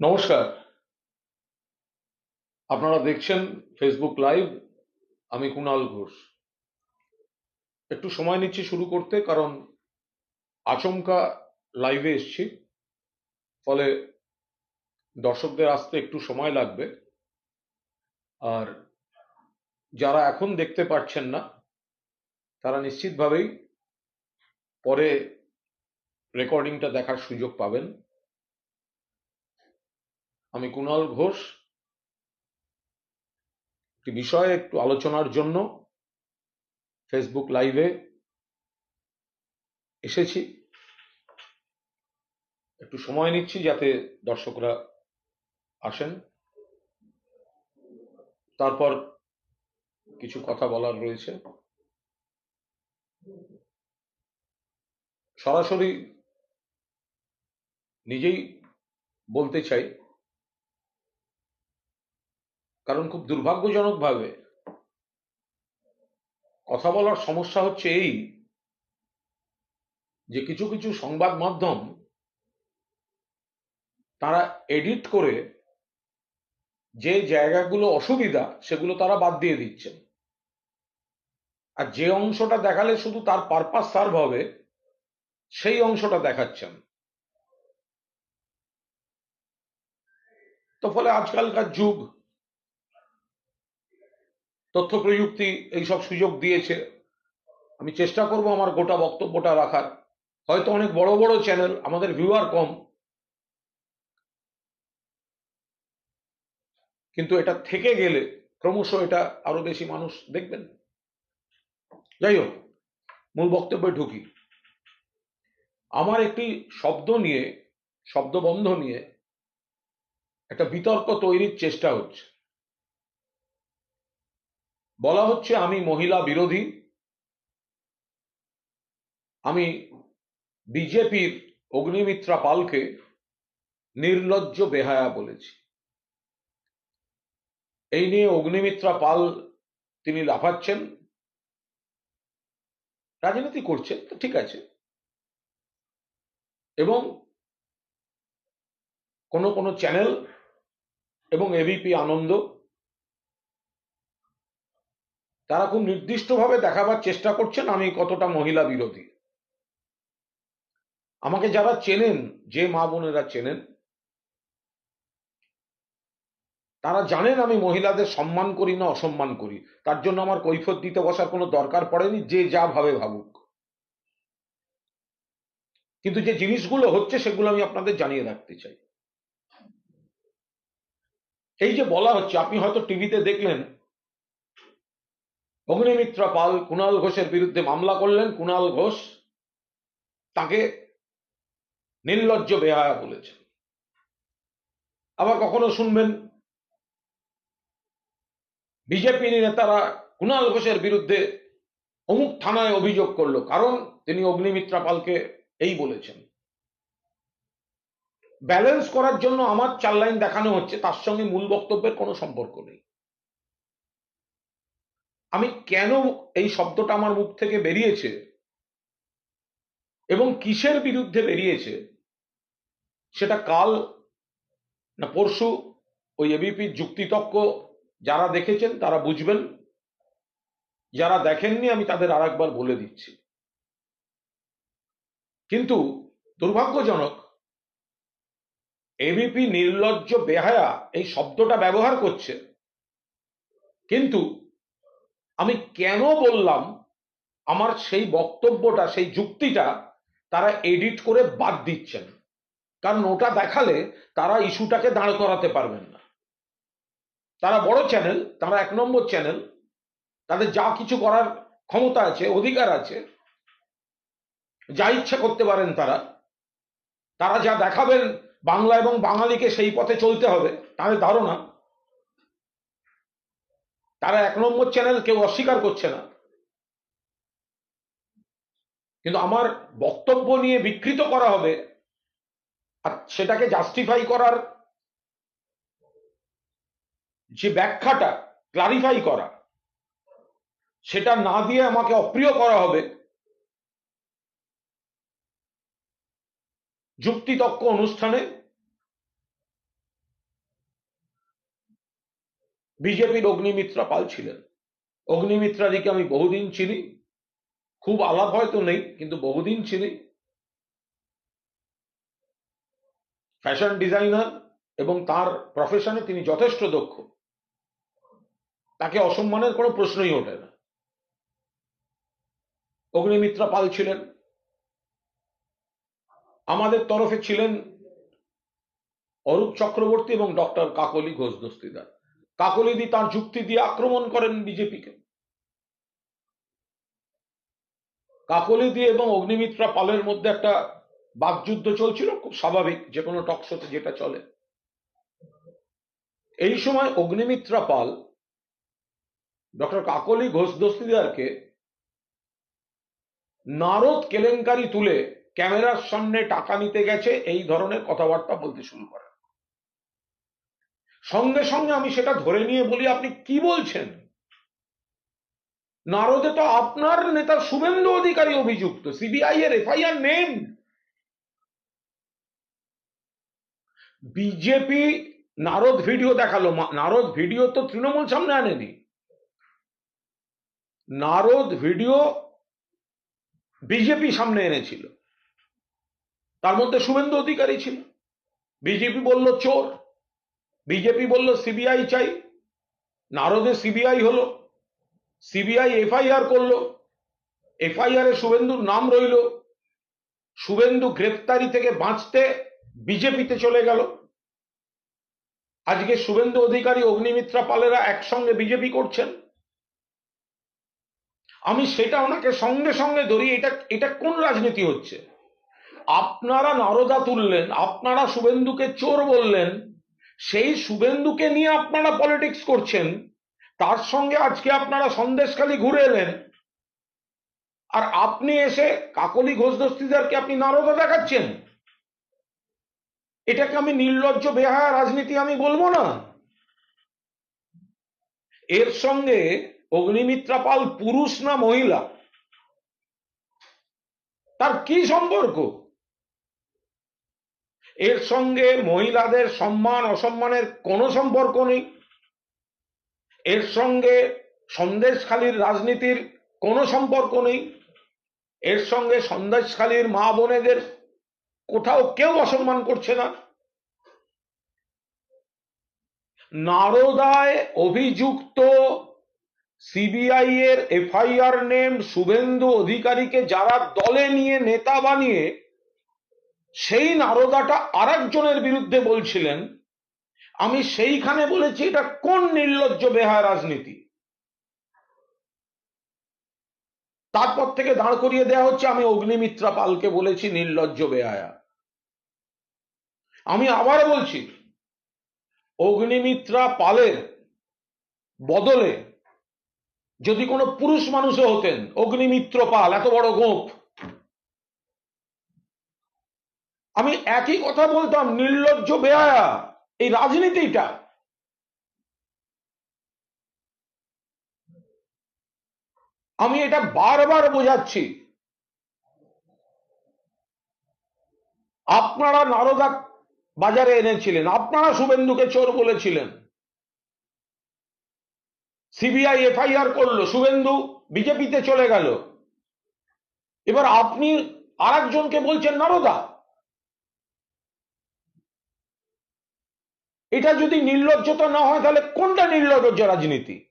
নমস্কার। আপনারা দেখছেন ফেসবুক লাইভ আমি কুণাল ঘোষ। একটু সময় নিচ্ছি শুরু করতে, কারণ আচমকা লাইভে এসছি। ফলে দর্শকদের আসতে একটু সময় লাগবে। আর যারা এখন দেখতে পাচ্ছেন না, তারা নিশ্চিতভাবেই পরে রেকর্ডিংটা দেখার সুযোগ পাবেন। আমি কুণাল ঘোষ। একটি বিষয়ে, একটু আলোচনার জন্য ফেসবুক লাইভে এসেছি। একটু সময় নিচ্ছি যাতে দর্শকরা আসেন। তারপর কিছু কথা বলার রয়েছে। সরাসরি নিজেই বলতে চাই কারণ খুব দুর্ভাগ্যজনকভাবে কথা বলার সমস্যা হচ্ছে এই যে কিছু কিছু সংবাদ মাধ্যম তারা এডিট করে যে জায়গাগুলো অসুবিধা সেগুলো তারা বাদ দিয়ে দিচ্ছেন। আর যে অংশটা দেখালে শুধু তার পারপাস সার্ভ হবে, সেই অংশটা দেখাচ্ছেন। তো ফলে আজকালকার যুগ তথ্য প্রযুক্তি এইসব সুযোগ দিয়েছে। আমি চেষ্টা করব আমার গোটা বক্তব্যটা রাখার। হয়তো অনেক বড় বড় চ্যানেল, আমাদের ভিউয়ার কম। কিন্তু এটা থেকে গেলে ক্রমশ এটা আরও বেশি মানুষ দেখবেন। যাই হোক, মূল বক্তব্যে ঢুকি। আমার একটি শব্দ নিয়ে, শব্দবন্ধ নিয়ে একটা বিতর্ক তৈরির চেষ্টা হচ্ছে। বলা হচ্ছে আমি মহিলা বিরোধী। আমি বিজেপির অগ্নিমিত্রা পালকে নির্লজ্জ বেহায়া বলেছি। এই নিয়ে অগ্নিমিত্রা পাল তিনি লাফাচ্ছেন। রাজনীতি করছেন, তো ঠিক আছে। এবং কোন কোন চ্যানেল এবং এবিপি আনন্দ তারা খুব নির্দিষ্টভাবে দেখাবার চেষ্টা করছেন আমি কতটা মহিলা বিরোধী। আমাকে যারা চেনেন, যে মা বোনেরা চেনেন, তারা জানেন আমি মহিলাদের সম্মান করি না অসম্মান করি। তার জন্য আমার কৈফত দিতে বসার কোনো দরকার পড়েনি, যে যা ভাবে ভাবুক। কিন্তু যে জিনিসগুলো হচ্ছে সেগুলো আমি আপনাদের জানিয়ে রাখতে চাই। এই যে বলা হচ্ছে, আপনি হয়তো টিভিতে দেখলেন অগ্নিমিত্রা পাল কুণাল ঘোষের বিরুদ্ধে মামলা করলেন কুণাল ঘোষ তাকে নির্লজ্জ বেহায়া বলেছেন। আবার কখনো শুনবেন, বিজেপি নেতারা কুণাল ঘোষের বিরুদ্ধে অমুক থানায় অভিযোগ করল, কারণ তিনি অগ্নিমিত্রা পালকে এই বলেছেন। ব্যালেন্স করার জন্য আমার চার লাইন দেখানো হচ্ছে, তার সঙ্গে মূল বক্তব্যের কোনো সম্পর্ক নেই। আমি কেন এই শব্দটা আমার মুখ থেকে বেরিয়েছে? এবং কিসের বিরুদ্ধে বেরিয়েছে? সেটা কাল না পরশু ওই এবিপির যুক্তিতক্ক যারা দেখেছেন তারা বুঝবেন। যারা দেখেননি আমি তাদের আর একবার বলে দিচ্ছি। কিন্তু দুর্ভাগ্যজনক এবিপি নির্লজ্জ বেহায়া এই শব্দটা ব্যবহার করছে। কিন্তু আমি কেন বললাম আমার সেই বক্তব্যটা, সেই যুক্তিটা তারা এডিট করে বাদ দিচ্ছেন? কারণ ওটা দেখালে তারা ইস্যুটাকে দাঁড় করাতে পারবেন না। তারা বড় চ্যানেল, তারা এক নম্বর চ্যানেল, তাদের যা কিছু করার ক্ষমতা আছে, অধিকার আছে, যা ইচ্ছা করতে পারেন তারা। তারা যা দেখাবেন বাংলা এবং বাঙালিকে সেই পথে চলতে হবে তাদের ধারণা তারা এক নম্বর চ্যানেল কেউ অস্বীকার করছে না। কিন্তু আমার বক্তব্য নিয়ে বিকৃত করা হবে আর সেটাকে জাস্টিফাই করার যে ব্যাখ্যাটা ক্লারিফাই করা, সেটা না দিয়ে আমাকে অপ্রিয় করা হবে। যুক্তিতক্ক অনুষ্ঠানে বিজেপির অগ্নিমিত্রা পাল ছিলেন। অগ্নিমিত্রাদিকে আমি বহুদিন চিনি। খুব আলাপ হয়তো নেই, কিন্তু বহুদিন চিনি। ফ্যাশন ডিজাইনার এবং তার প্রফেশনে তিনি যথেষ্ট দক্ষ। তাকে অসম্মানের কোনো প্রশ্নই ওঠে না। অগ্নিমিত্রা পাল ছিলেন। আমাদের তরফে ছিলেন অরূপ চক্রবর্তী এবং ডক্টর কাকলি ঘোষ দস্তিদার। কাকলিদি তার যুক্তি দিয়ে আক্রমণ করেন বিজেপিকে। কাকলিদি এবং অগ্নিমিত্রা পালের মধ্যে একটা বাকযুদ্ধ চলছিল, খুব স্বাভাবিক যে কোনো টকশোতে যেটা চলে। এই সময় অগ্নিমিত্রা পাল ডক্টর কাকলি ঘোষ দস্তিদারকে নারদ কেলেঙ্কারি তুলে ক্যামেরার সামনে টাকা নিতে গেছে, এই ধরনের কথাবার্তা বলতে শুরু করেন সঙ্গে সঙ্গে আমি সেটা ধরে নিয়ে বলি, আপনি কি বলছেন? নারদে তো আপনার নেতা শুভেন্দু অধিকারী অভিযুক্ত সিবিআই এর এফআইআর নেন বিজেপি নারদ ভিডিও দেখাল নারদ ভিডিও তো তৃণমূল সামনে আনেনি। নারদ ভিডিও বিজেপি সামনে এনেছিল। তার মধ্যে শুভেন্দু অধিকারী ছিল। বিজেপি বলল চোর। বিজেপি বলল, সিবিআই চাই। নারদে সিবিআই হলো। সিবিআই এফআইআর করল। এফআইআর এ শুভেন্দুর নাম রইল। শুভেন্দু গ্রেপ্তারি থেকে বাঁচতে বিজেপিতে চলে গেল। আজকে শুভেন্দু অধিকারী অগ্নিমিত্রা পালেরা একসঙ্গে বিজেপি করছেন। আমি সেটা ওনাকে সঙ্গে সঙ্গে ধরি, এটা এটা কোন রাজনীতি হচ্ছে? আপনারা নারদা তুললেন, আপনারা শুভেন্দুকে চোর বললেন সেই শুভেন্দুকে নিয়ে আপনারা পলিটিক্স করছেন, তার সঙ্গে আজকে আপনারা সন্দেশখালি ঘুরে এলেন। আর আপনি এসে কাকলি ঘোষ দস্তিদারকে আপনি নারদা দেখাচ্ছেন? এটাকে আমি নির্লজ্জ, বেহায়া রাজনীতি আমি বলব না। এর সঙ্গে অগ্নিমিত্রা পাল পুরুষ না মহিলা? তার কি সম্পর্ক? এর সঙ্গে মহিলাদের সম্মান, অসম্মানের কোনো সম্পর্ক নেই। এর সঙ্গে সন্দেশখালীর রাজনীতির কোনো সম্পর্ক নেই। এর সঙ্গে সন্দেশখালীর মা বোনেদের কোথাও কেউ অসম্মান করছে না। নারদায় অভিযুক্ত সিবিআই এর এফআইআর নেম শুভেন্দু অধিকারীকে যারা দলে নিয়ে নেতা বানিয়ে সেই নারদাটা আরেকজনের বিরুদ্ধে বলছিলেন। আমি সেইখানে বলেছি, এটা কোন নির্লজ্জ বেহায় রাজনীতি? তারপর থেকে দাঁড় করিয়ে দেওয়া হচ্ছে, আমি অগ্নিমিত্রা পালকে বলেছি, নির্লজ্জ বেহায়া। আমি আবার বলছি, অগ্নিমিত্রা পালের বদলে যদি কোনো পুরুষ মানুষও হতেন, অগ্নিমিত্র পাল, এত বড় গোপ আমি একই কথা বলতাম, নির্লজ্জ বেহায়া। এই রাজনীতিটা। আমি এটা বারবার বোঝাচ্ছি। আপনারা নারদা বাজারে এনেছিলেন। আপনারা শুভেন্দুকে চোর বলেছিলেন। সিবিআই এফআইআর করল। শুভেন্দু বিজেপিতে চলে গেল। এবার আপনি আরেকজনকে বলছেন, নারদা এটা যদি নির্লজ্জতা না হয়, তাহলে কোনটা নির্লজ্জ রাজনীতি?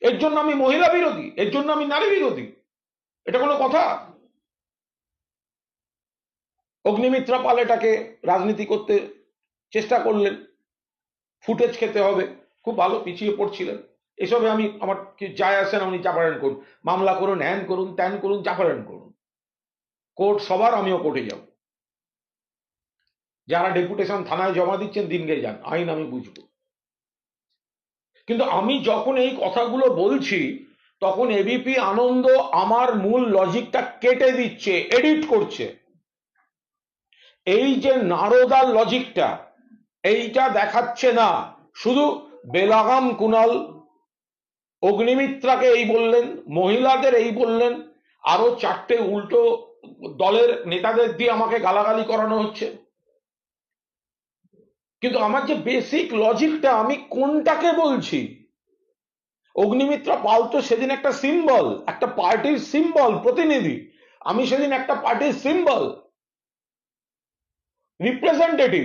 এর জন্য আমি মহিলা বিরোধী, এর জন্য আমি নারী বিরোধী। এটা কোনো কথা? অগ্নিমিত্রা পাল এটাকে রাজনীতি করতে চেষ্টা করলেন। ফুটেজ খেতে হবে, খুব ভালো পিছিয়ে পড়ছিলেন। এসবে আমি, আমার কি যায় আসে না, উনি চাপারেন করুন। মামলা করুন, হ্যান করুন, ত্যান করুন চাপারেন করুন। কোর্ট সবার আমিও কোর্টে যাব। যারা ডেপুটেশন থানায় জমা দিচ্ছেন দিন গিয়ে যান, আইন আমি বুঝব। কিন্তু আমি যখন এই কথাগুলো বলছি, তখন এবিপি আনন্দ আমার মূল লজিকটা কেটে দিচ্ছে এডিট করছে। এই যে নারদার লজিকটা এইটা দেখাচ্ছে না। শুধু বেলাগাম কুনাল, অগ্নিমিত্রাকে এই বললেন, মহিলাদের এই বললেন, আরও চারটে উল্টো দলের নেতাদের দিয়ে আমাকে গালাগালি করানো হচ্ছে। কিন্তু আমার যে বেসিক লজিকটা আমি কোনটাকে বলছি? অগ্নিমিত্রা পাল তো সেদিন একটা সিম্বল একটা পার্টির সিম্বল প্রতিনিধি। আমি সেদিন একটা পার্টির সিম্বল রিপ্রেজেন্টেটিভ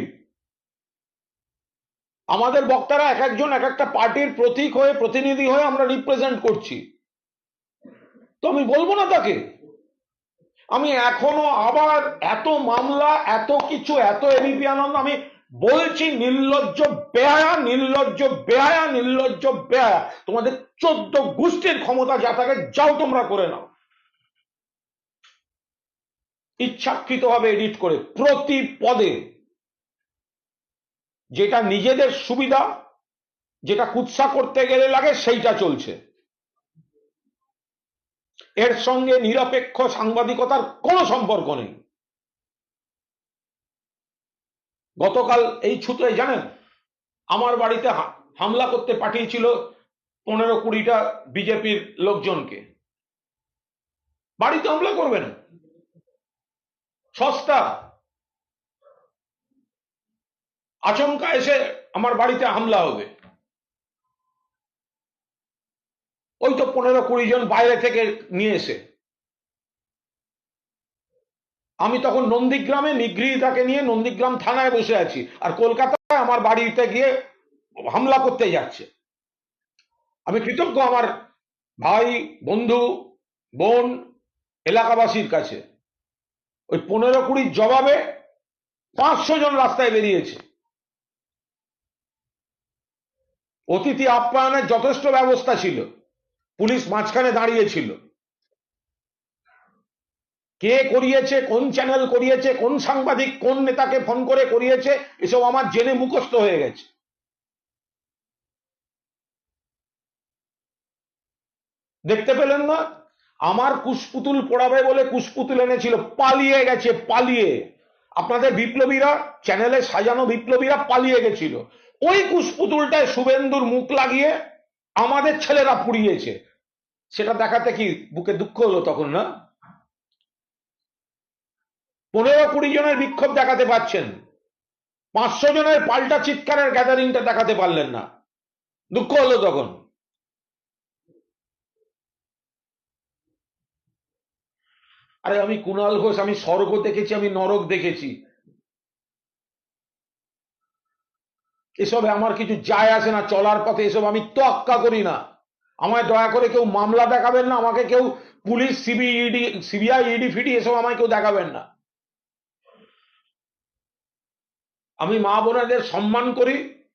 আমাদের বক্তারা এক একজন এক একটা পার্টির প্রতীক হয়ে, প্রতিনিধি হয়ে আমরা রিপ্রেজেন্ট করছি। তো আমি বলব না তাকে। আমি এখনও আবার এত মামলা, এত কিছু, এত এবিপি আনন্দ, আমি বলছি নির্লজ্জ, বেহায়া নির্লজ্জ বেহায়া নির্লজ্জ, বেহায়া। তোমাদের চোদ্দ গোষ্ঠীর ক্ষমতা যা থাকে, যাও তোমরা করে নাও। ইচ্ছাকৃতভাবে এডিট করে প্রতি পদে যেটা নিজেদের সুবিধা, যেটা কুৎসা করতে গেলে লাগে, সেইটা চলছে। এর সঙ্গে নিরপেক্ষ সাংবাদিকতার কোনো সম্পর্ক নেই। গতকাল এই ছুতোয় জানেন, আমার বাড়িতে হামলা করতে পাঠিয়েছিল পনেরো কুড়িটা বিজেপির লোকজনকে। বাড়িতে হামলা করবেন সস্তা। আচমকা এসে আমার বাড়িতে হামলা হবে। ওই তো পনেরো কুড়ি জন বাইরে থেকে নিয়ে এসে। আমি তখন নন্দীগ্রামে নিগৃহীতাকে নিয়ে নন্দীগ্রাম থানায় বসে আছি। আর কলকাতায় আমার বাড়িতে গিয়ে হামলা করতে যাচ্ছে। আমি কৃতজ্ঞ আমার ভাই, বন্ধু, বোন, এলাকাবাসীর কাছে। ওই পনেরো কুড়ির জবাবে পাঁচশো জন রাস্তায় বেরিয়েছে। অতিথি আপ্যায়নের যথেষ্ট ব্যবস্থা ছিল। পুলিশ মাঝখানে দাঁড়িয়েছিল। কে করিয়েছে, কোন চ্যানেল করিয়েছে, কোন সাংবাদিক, কোন নেতাকে ফোন করে করিয়েছে, এসব আমার জেনে মুখস্থ হয়ে গেছে। দেখতে পেলেন না? আমার কুশপুতুল পড়াবে বলে কুশপুতুল এনেছিল, পালিয়ে গেছে, পালিয়ে। আপনাদের বিপ্লবীরা চ্যানেলে সাজানো বিপ্লবীরা পালিয়ে গেছিল। ওই কুশপুতুলটায় শুভেন্দুর মুখ লাগিয়ে আমাদের ছেলেরা পুড়িয়েছে। সেটা দেখাতে কি বুকে দুঃখ হলো তখন, না? পনেরো কুড়ি জনের বিক্ষোভ দেখাতে পাচ্ছেন। পাঁচশো জনের পাল্টা চিৎকারের গ্যাদারিংটা দেখাতে পারলেন না। দুঃখ হলো তখন। আরে আমি কুণাল ঘোষ, আমি স্বর্গ দেখেছি, আমি নরক দেখেছি। এসবে আমার কিছু যায় আসে না, চলার পথে এসব আমি তোয়াক্কা করি না। আমায় দয়া করে কেউ মামলা দেখাবেন না, আমাকে কেউ পুলিশ সিবিইডি সিবিআই, ইডি, ফিডি এসব আমায় কেউ দেখাবেন না। আমি মা বোনেদের সম্মান করি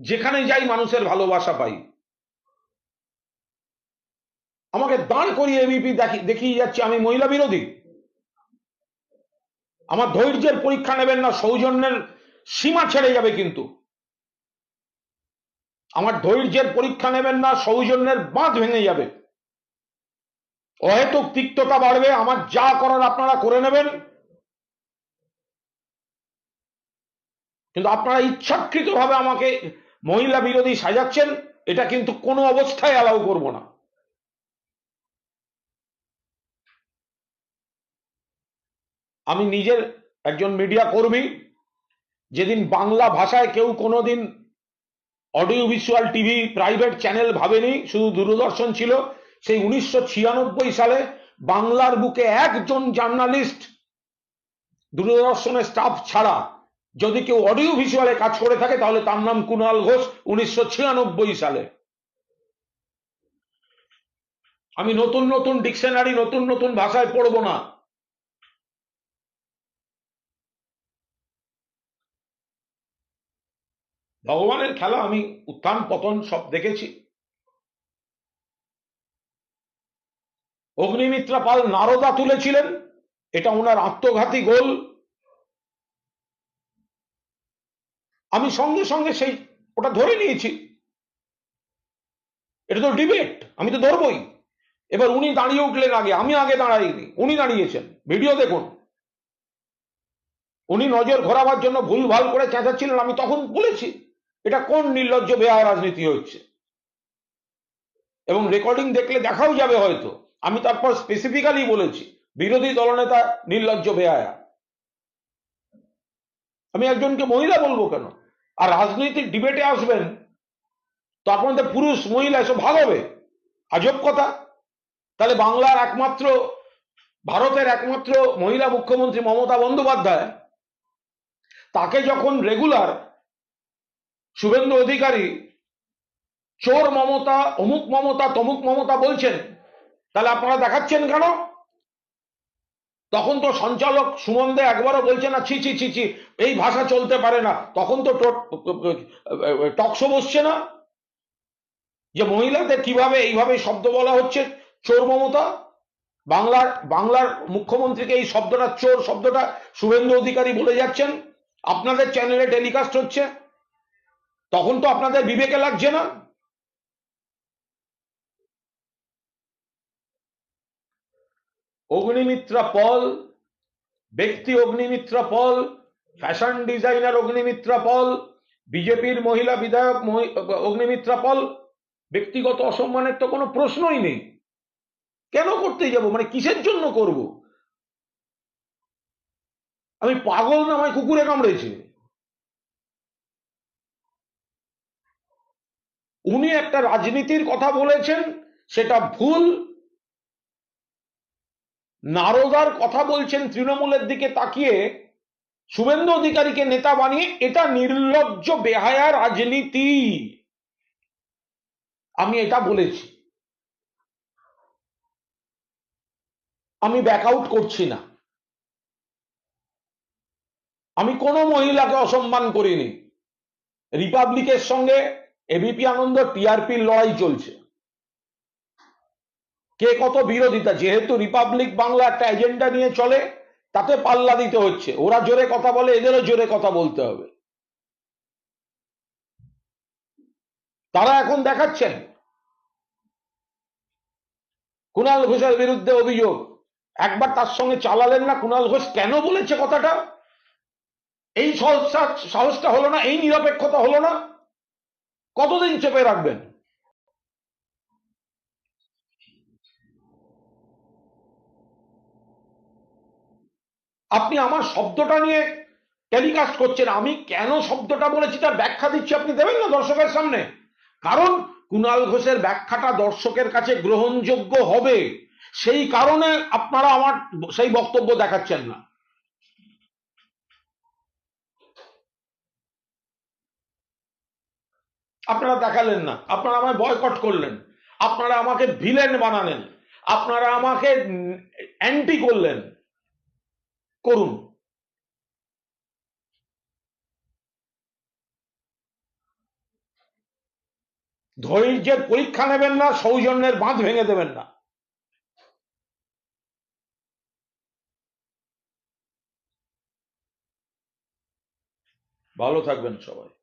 যেখানে যাই মানুষের ভালোবাসা পাই। আমাকে দাঁড় করিয়ে এবিপি দেখিয়ে যাচ্ছে, আমি মহিলা বিরোধী। আমার ধৈর্যের পরীক্ষা নেবেন না, সৌজন্যের সীমা ছেড়ে যাবে কিন্তু। আমার ধৈর্যের পরীক্ষা নেবেন না, সৌজন্যের বাঁধ ভেঙে যাবে। অহেতুক তিক্ততা বাড়বে, আমার যা করার আপনারা করে নেবেন। কিন্তু আপনারা ইচ্ছাকৃতভাবে আমাকে মহিলা বিরোধী সাজাচ্ছেন, এটা কিন্তু কোনো অবস্থায় অ্যালাউ করব না। আমি নিজের একজন মিডিয়া কর্মী, যেদিন বাংলা ভাষায় কেউ কোনোদিন audio visual TV private channel ভাবেনি, শুধু দূরদর্শন ছিল, সেই উনিশশো ছিয়ানব্বই সালে বাংলার বুকে একজন জার্নালিস্ট দূরদর্শনের স্টাফ ছাড়া যদি কেউ অডিও ভিজুয়ালে কাজ করে থাকে, তাহলে তার নাম কুণাল ঘোষ, উনিশশো ছিয়ানব্বই সালে। আমি নতুন নতুন ডিকশনারি, নতুন নতুন ভাষায় পড়ব না। ভগবানের খেলা আমি উত্থান, পতন সব দেখেছি। অগ্নিমিত্রা পাল নারদা তুলেছিলেন, এটা ওনার আত্মঘাতী গোল। আমি সঙ্গে সঙ্গে সেই, ওটা ধরে নিয়েছি। এটা তো ডিবেট আমি তো ধরবই। এবার উনি দাঁড়িয়ে উঠলেন আগে, আমি আগে দাঁড়াইনি, উনি দাঁড়িয়েছেন ভিডিও দেখুন। উনি নজর ঘোরাবার জন্য ভুল ভালো করে চেঁচাচ্ছিলেন, আমি তখন বলেছি, এটা কোন নির্লজ্জ বেহায়া রাজনীতি হচ্ছে। এবং রেকর্ডিং দেখলে দেখাও যাবে হয়তো, আমি তারপর স্পেসিফিক্যালি বলেছি, বিরোধী দলনেতা নির্লজ্জ বেহায়া আমি একজনকে মহিলা বলব কেন? আর রাজনৈতিক ডিবেটে আসবেন তো আপনাদের পুরুষ, মহিলা এসব ভাগ হবে। আজব কথা। তাহলে বাংলার একমাত্র, ভারতের একমাত্র মহিলা মুখ্যমন্ত্রী মমতা বন্দ্যোপাধ্যায়, তাকে যখন রেগুলার শুভেন্দু অধিকারী চোর মমতা, অমুক মমতা, তমুক মমতা বলছেন, তাহলে আপনারা দেখাচ্ছেন কেন? তখন তো সঞ্চালক সুমন দে একবারও বলছে না, ছি ছি ছি ছি, এই ভাষা চলতে পারে না। তখন তো টকশো বসছে না? যে মহিলাদের কীভাবে এইভাবে শব্দ বলা হচ্ছে? চোর মমতা? বাংলার বাংলার মুখ্যমন্ত্রীকে এই শব্দটা, চোর শব্দটা শুভেন্দু অধিকারী বলে যাচ্ছেন? আপনাদের চ্যানেলে টেলিকাস্ট হচ্ছে? তখন তো আপনাদের বিবেকে লাগছে না? অগ্নিমিত্রা পল, ব্যক্তি অগ্নিমিত্রা পল, ফ্যাশন ডিজাইনার অগ্নিমিত্রা পল, বিজেপির মহিলা বিধায়ক অগ্নিমিত্রা পল, ব্যক্তিগত অসম্মানের তো কোনো প্রশ্নই নেই। কেন করতে যাব? মানে কিসের জন্য করব? আমি পাগল না, আমায় কুকুরে কামড়েছে। উনি একটা রাজনীতির কথা বলেছেন, সেটা ভুল নারদার কথা বলছেন তৃণমূলের দিকে তাকিয়ে শুভেন্দু অধিকারীকে নেতা বানিয়ে, এটা নির্লজ্জ বেহায়া রাজনীতি। আমি এটা বলেছি। আমি ব্যাকআউট করছি না। আমি কোনো মহিলাকে অসম্মান করিনি। রিপাবলিকের সঙ্গে এবিপি আনন্দ টিআরপির লড়াই চলছে। কে কত বিরোধিতা, যেহেতু রিপাবলিক বাংলা একটা এজেন্ডা নিয়ে চলে, তাতে পাল্লা দিতে হচ্ছে। ওরা জোরে কথা বলে, এদেরও জোরে কথা বলতে হবে। তারা এখন দেখাচ্ছেন। কুণাল ঘোষের বিরুদ্ধে অভিযোগ। একবার তার সঙ্গে চালালেন না কুণাল ঘোষ, কেন বলেছে কথাটা? এই সাহসটা হলো না, এই নিরপেক্ষতা হলো না। কতদিন চেপে রাখবেন? আপনি আমার শব্দটা নিয়ে টেলিকাস্ট করছেন, আমি কেন শব্দটা বলেছি তার ব্যাখ্যা দিচ্ছি আপনি দেবেন না দর্শকের সামনে? কারণ কুণাল ঘোষের ব্যাখ্যাটা দর্শকের কাছে গ্রহণযোগ্য হবে। সেই কারণে আপনারা আমার সেই বক্তব্য দেখাচ্ছেন না। আপনারা দেখালেন না, আপনারা আমায় বয়কট করলেন, আপনারা আমাকে ভিলেন বানালেন, আপনারা আমাকে অ্যান্টি করলেন। করুন। ধৈর্যের পরীক্ষা নেবেন না সৌজন্যের বাঁধ ভেঙে দেবেন না। ভালো থাকবেন সবাই।